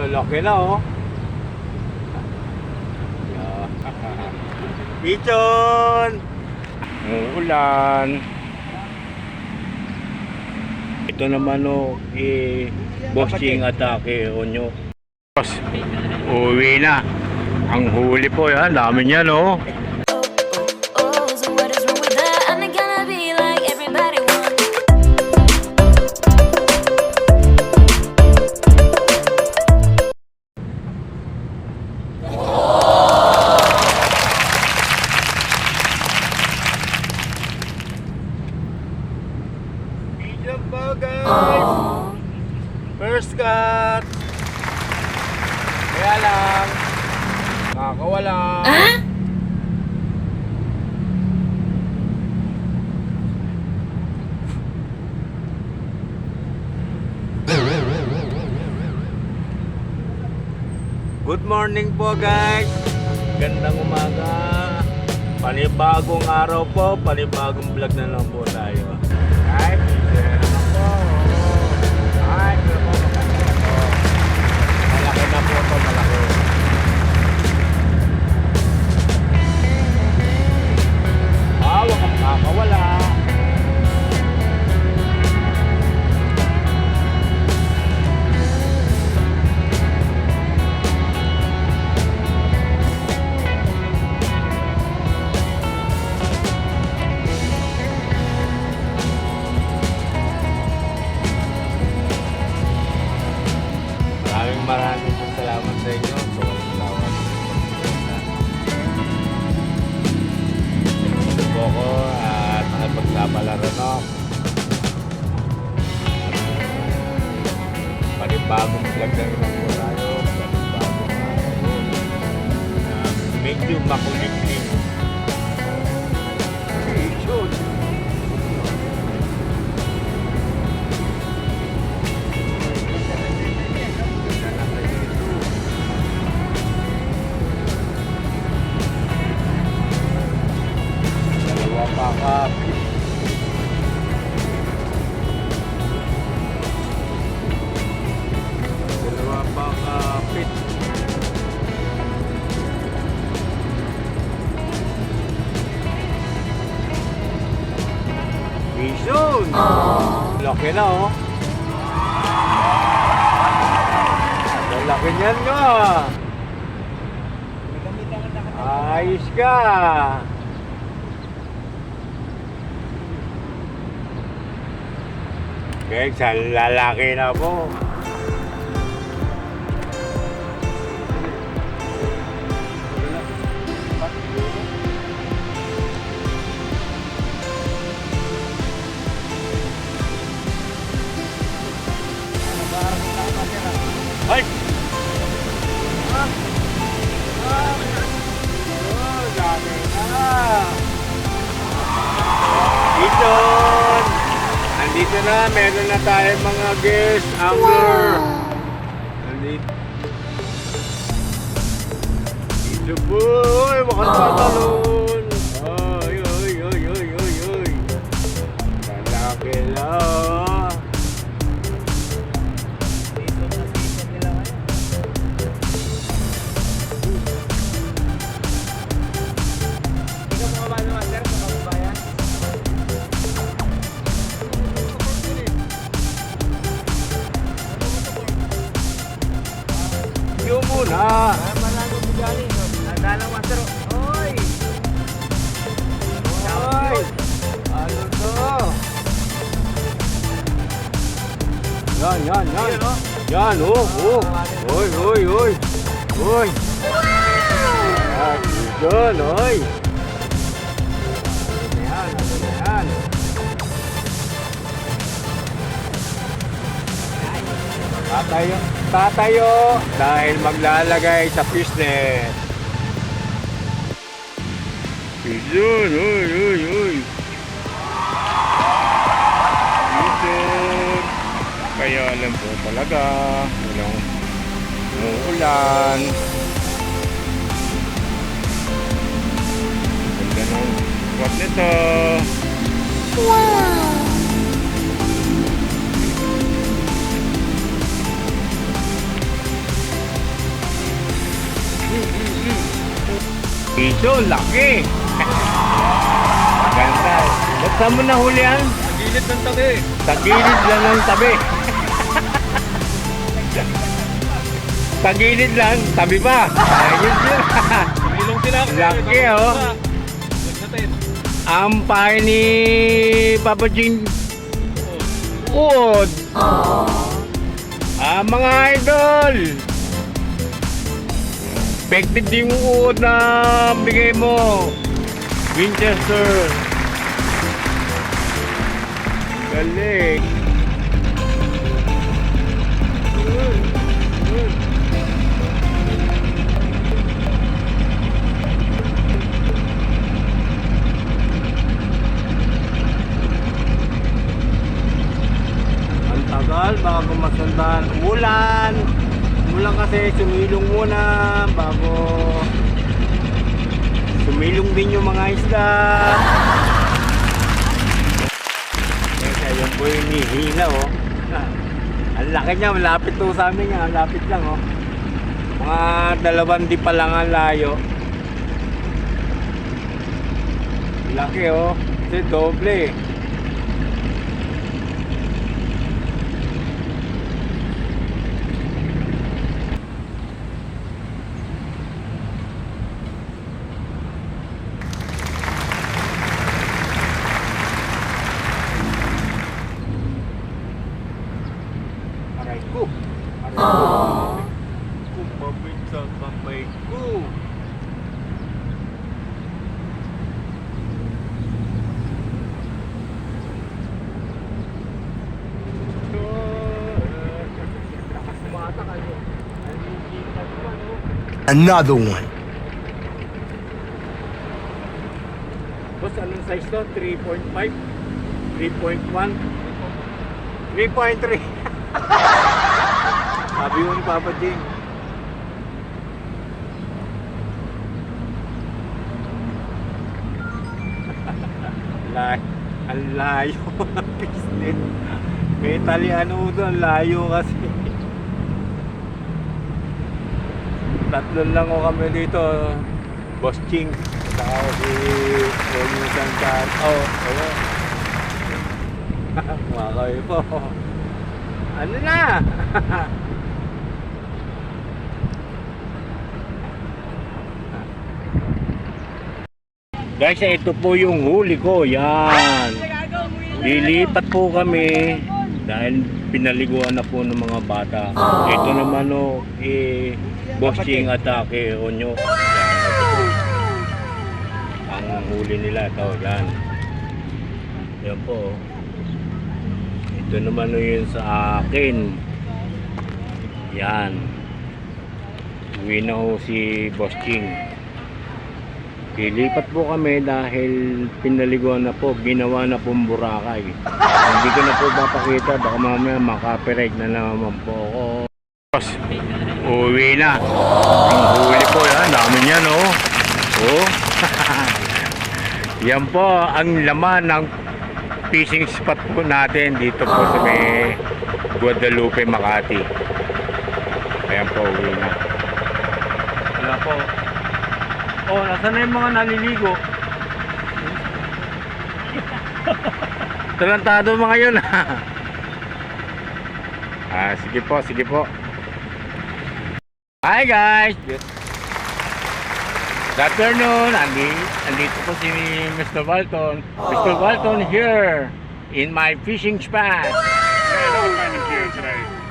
lalaki na oh. Pichon! Umuulan. Ito naman oh, eh, bossing atake onyo. Boss, uwi na. Ang huli po yan, dami niyan oh. Po guys. First cut. Kaya lang. Nakakawala. Good morning po guys. Gandang umaga. Panibagong araw po, panibagong vlog na lang po tayo. Panibagong vlog na rin po tayo. Panibagong araw. Na medyo makulimlim. Vision! Laki na oh. Ang laki niyan nga. Ayos ka. Kaya sa lalaki na po. Ay! Ah! Ah! Oh, dami na! Iton! Nandito na, meron na tayo mga guest angler. Nandito. Dito po, oy, makatalon. Oy, yun, oy. Yan, yan. Tatayo, tatayo dahil maglalagay sa fishnet. Yun, uy, uy, uy. Yun. Kaya alam po talaga, walang umuulan. Sarap nito. Wow! Piso, laki! Maganda. Ba't saan mo nahuli yan? Sa gilid ng tabi. Sa lang ng tabi. Sa lang, tabi pa. Ayun yun. Ilong sila. Laki oh. Ang pahay ni Papa Jing Wood. Ah, mga idol. Expected yung uod na bigay mo. Winchester. Galing. Masundan. Umulan. Umulan kasi sumilong muna bago sumilong din yung mga isda. Kasi ayun po yung hihina oh. Ang laki niya, malapit to sa amin nga, lapit lang oh. Mga dalawang di pa lang ang layo. Laki oh. Kasi doble eh. Aray ko. Aray ko. Kumabit sa kamay ko. Lakas kumata kayo. Ang likitan naman, oh. Another one. Boss, anong size to? 3.5? 3.1? 3.3 Sabi mo ni Papa Jing Lay, ang layo ng pisnet May taliano doon, layo kasi Tatlo lang ko kami dito Boss Ching Saka ako si Ronnie Santan Oh, Mga kayo po Ano na? Guys, ito po yung huli ko. Yan. Lilipat po kami dahil pinaliguan na po ng mga bata. Ito naman o, eh, bossing atake o nyo. Yan. Ang huli nila ito. Yan. Yan po. Ito naman o yun sa akin. Yan. Uwi na ho si Boss King. Lilipat po kami dahil pinaliguan na po, ginawa na pong Boracay. Hindi ko na po papakita, baka mamaya makapireg na naman po ako. Boss, uwi na. Ang huli po yan, dami niya no. Oh. yan po ang laman ng fishing spot po natin dito po sa may Guadalupe, Makati. Ayan po, uwi na. Wala po. Oh, nasa na yung mga naliligo? Tarantado mga yun ha. ah, sige po, sige po. Hi guys! Good afternoon! Andi, andito po si Mr. Walton. Mr. Walton here in my fishing spot.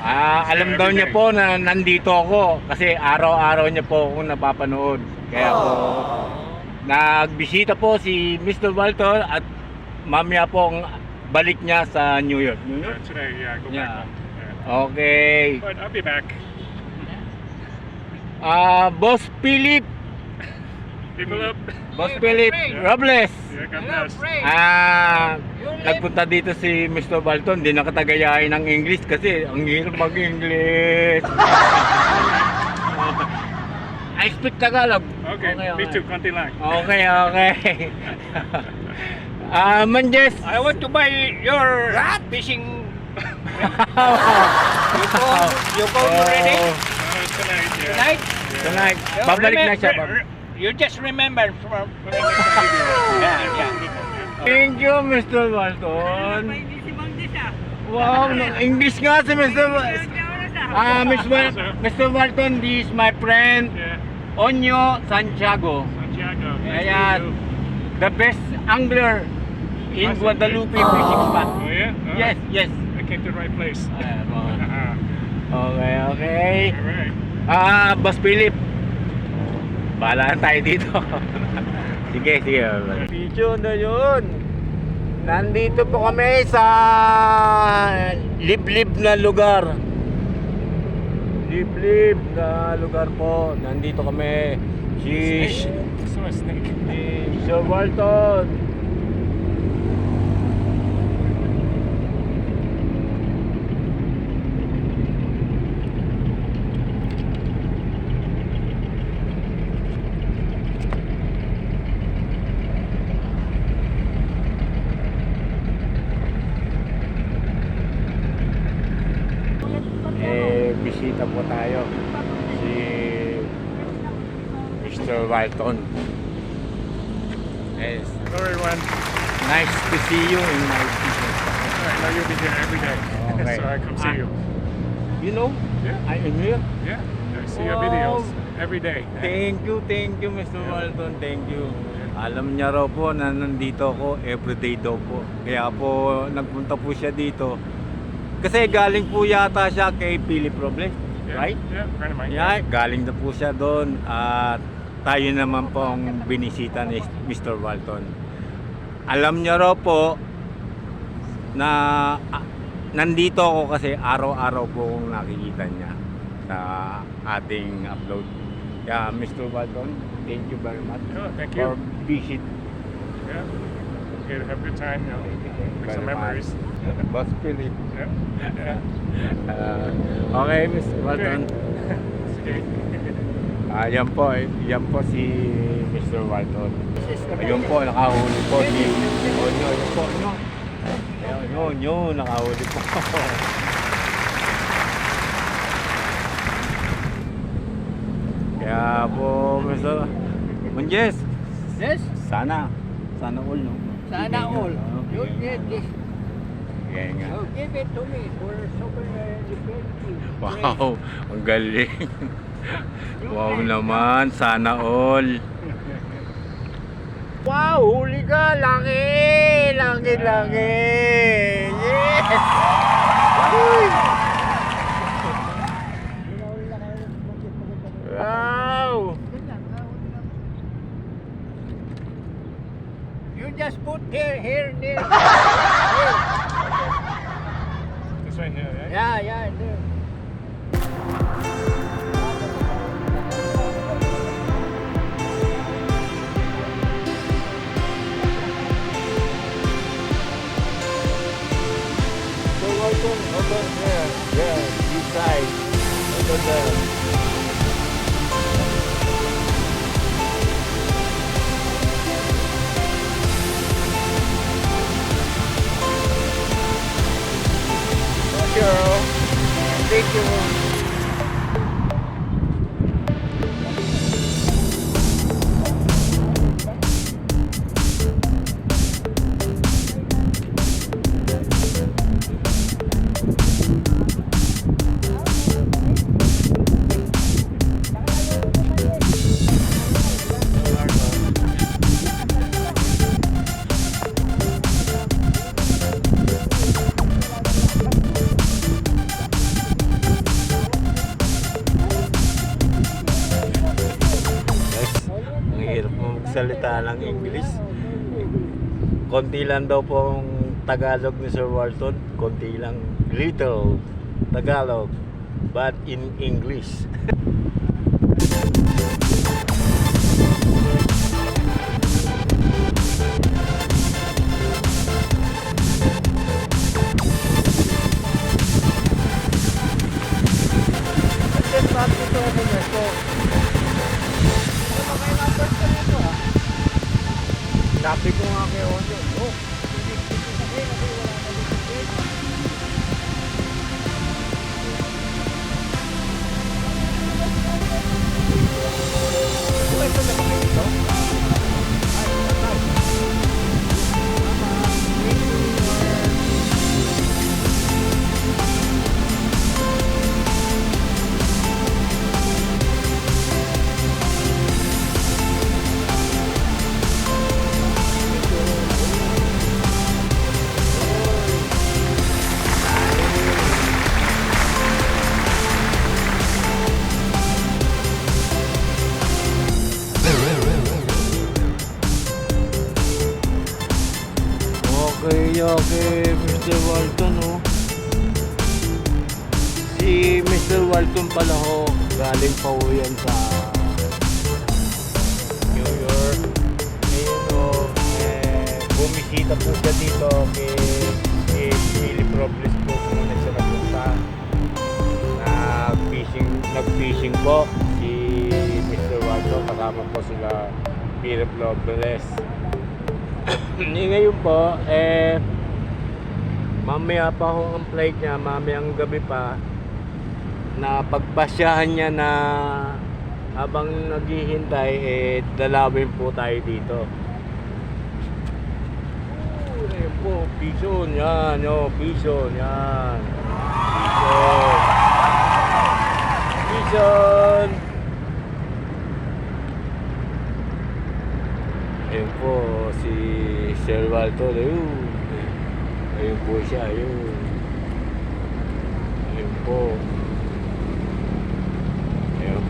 Ah, alam daw niya po na nandito ako kasi araw-araw niya po akong napapanood. Kaya po nagbisita po si Mr. Walton at mamaya po ang balik niya sa New York. New York? Today, yeah, go Yeah. back. Yeah. Okay. But I'll be back. Ah, Boss Philip, People up. Boss Philip Robles. Ah, nagpunta dito si Mr. Walton, di nakatagayain ng English kasi ang hirap mag-English. I speak Tagalog. Okay, me too, konti lang. Okay, okay. Ah, Manjes. I want to buy your fishing. you go, you go Oh, ready Uh, tonight, yeah. tonight. Tonight. Babalik na siya. Bab- you just remember from. Yeah, yeah. Thank you, Mr. Walton. Wow, English nga si Mr. Ah, Mr. Wal- Mr. Walton, this is my friend Yeah. Onyo Santiago, Santiago. You. the best angler in. Guadalupe fishing spot. Oh yeah. Oh, Yes, yes. I came to the right place. Uh-huh. Okay, okay. All right. Ah, Boss Philip. Bahala na tayo dito. sige, sige. Video na yun. Nandito po kami sa liblib na lugar. Liblib na lugar po. Nandito kami. Si, si. Sir Walton. eh bisita po tayo si Mr. Walton yes Hello everyone. nice to see you in my business I know you'll be here every day, Okay. so I come see you. you know Yeah. I am here Yeah. I see your Wow. videos every day. thank you thank you Mr. Walton thank you alam niya raw po na nandito ako everyday daw po kaya po nagpunta po siya dito kasi galing po yata siya kay Philip Robles Yeah. right Yeah. Friend of mine. Yeah, galing na po siya doon at tayo naman po ang binisita ni Mr. Walton. Alam niya raw po na ah, nandito ako kasi araw-araw po akong nakikita niya sa ating upload. Kaya Mr. Walton, thank you very much Oh, thank for you. visit. Yeah. Okay, have a good time. You know, make some very memories. Boss Philip. Yeah. Yeah. Ah, okay, Mr. Walton. Okay. Ah, yan po, eh. yan po si Mr. Walton. Ayun po, nakahuli po si Onyo. Ayun po, Onyo. Ayun, yun, yun, nakahuli po. Kaya po, Mr. Munjes, Yes, sana, sana all, no? sana all. You get this. Kaya nga. So give it to me for super defensive. Wow, ang galing. wow naman, sana all. Wow, huli ka, laki! Laki, laki! Yes! Uy! Wow! You just put here, here, there. Welcome, over there. Yeah, this side. Over there. Sure. Thank you. Konti lang daw po ang Tagalog ni Sir Walton. Konti lang. Little Tagalog. But in English. Sabi ko nga kay Onyo, no. Mr. Walton pala ho, galing pa ho yan sa New York. Ngayon ho, eh, bumisita po siya dito kay, kay Philip Robles po muna siya napunta. Nag-fishing, nag-fishing po si Mr. Walton kasama po sila Philip Robles. Ni ngayon po, eh, mamaya pa ho ang flight niya, mamayang gabi pa, na pagpasyahan niya na habang naghihintay, eh, dalawin po tayo dito. Ayan po, pison, yan, oh, pison, yan. Pison. Pison. Ayun po, si Sir Walter, ayun. Ayun po siya, ayun. Ayun po. Ayun po. Donkey! Piso!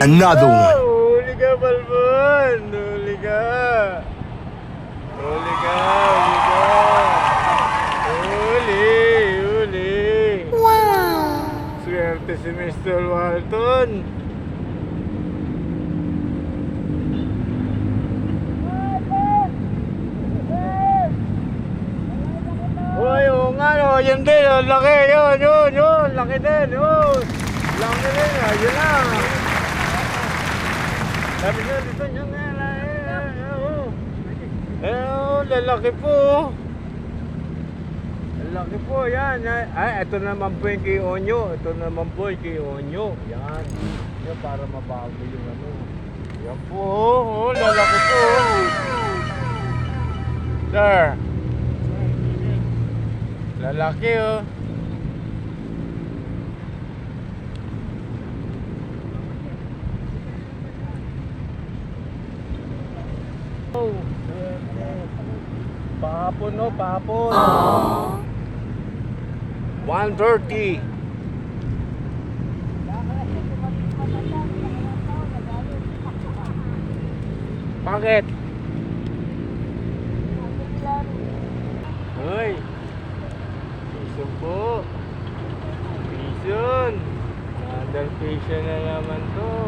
Another one. Huli ka, Balbon! Huli ka! Huli ka! Huli ka! Huli! Huli! Wow! Swerte si Mr. Walton! Uy, oo nga, oh, yan din, oh, laki, yun, yun, yun, laki din, yun. Laki din, ayun lang. Sabi niya, dito niya nga, eh, eh, oh. Eh, oh, lalaki po. oh. Lalaki po, yan. Ay, ito naman po yung kay Onyo. Ito naman po yung kay Onyo. Yan. Yan, para mabago yung ano. Yan po, oh, oh, lalaki po. oh. Lalaki, oh. Oh, Pahapon no, pahapon. 1.30. Bakit? Hoy. Patient na naman to.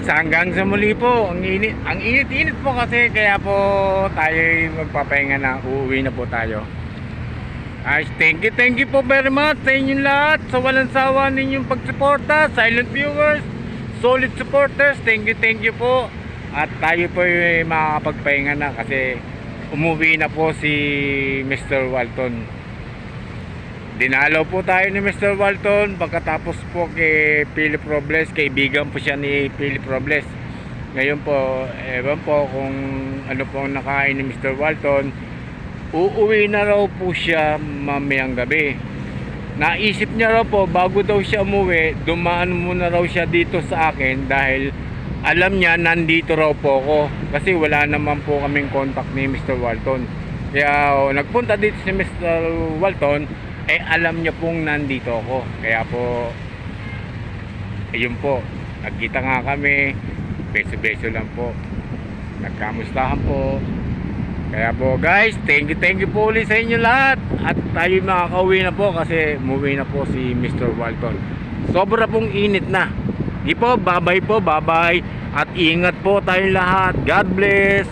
Guys, hanggang sa muli po. Ang init, ang init-init po kasi kaya po tayo magpapahinga na. Uuwi na po tayo. Guys, thank you, thank you po very much sa inyong lahat. Sa walang sawa ninyong pagsuporta. Silent viewers, solid supporters. Thank you, thank you po. At tayo po ay makakapagpahinga na kasi umuwi na po si Mr. Walton. Dinalaw po tayo ni Mr. Walton pagkatapos po kay Philip Robles, kaibigan po siya ni Philip Robles. Ngayon po, ewan po kung ano po ang nakain ni Mr. Walton. Uuwi na raw po siya mamayang gabi. Naisip niya raw po bago daw siya umuwi, dumaan muna raw siya dito sa akin dahil alam niya nandito raw po ako kasi wala naman po kaming contact ni Mr. Walton. Kaya oh, nagpunta dito si Mr. Walton, eh alam niya pong nandito ako. Kaya po, ayun po, nagkita nga kami, beso-beso lang po. Nagkamustahan po. Kaya po guys, thank you, thank you po ulit sa inyo lahat. At tayo makakauwi na po kasi umuwi na po si Mr. Walton. Sobra pong init na. Di po, bye-bye po, bye-bye. At ingat po tayong lahat. God bless.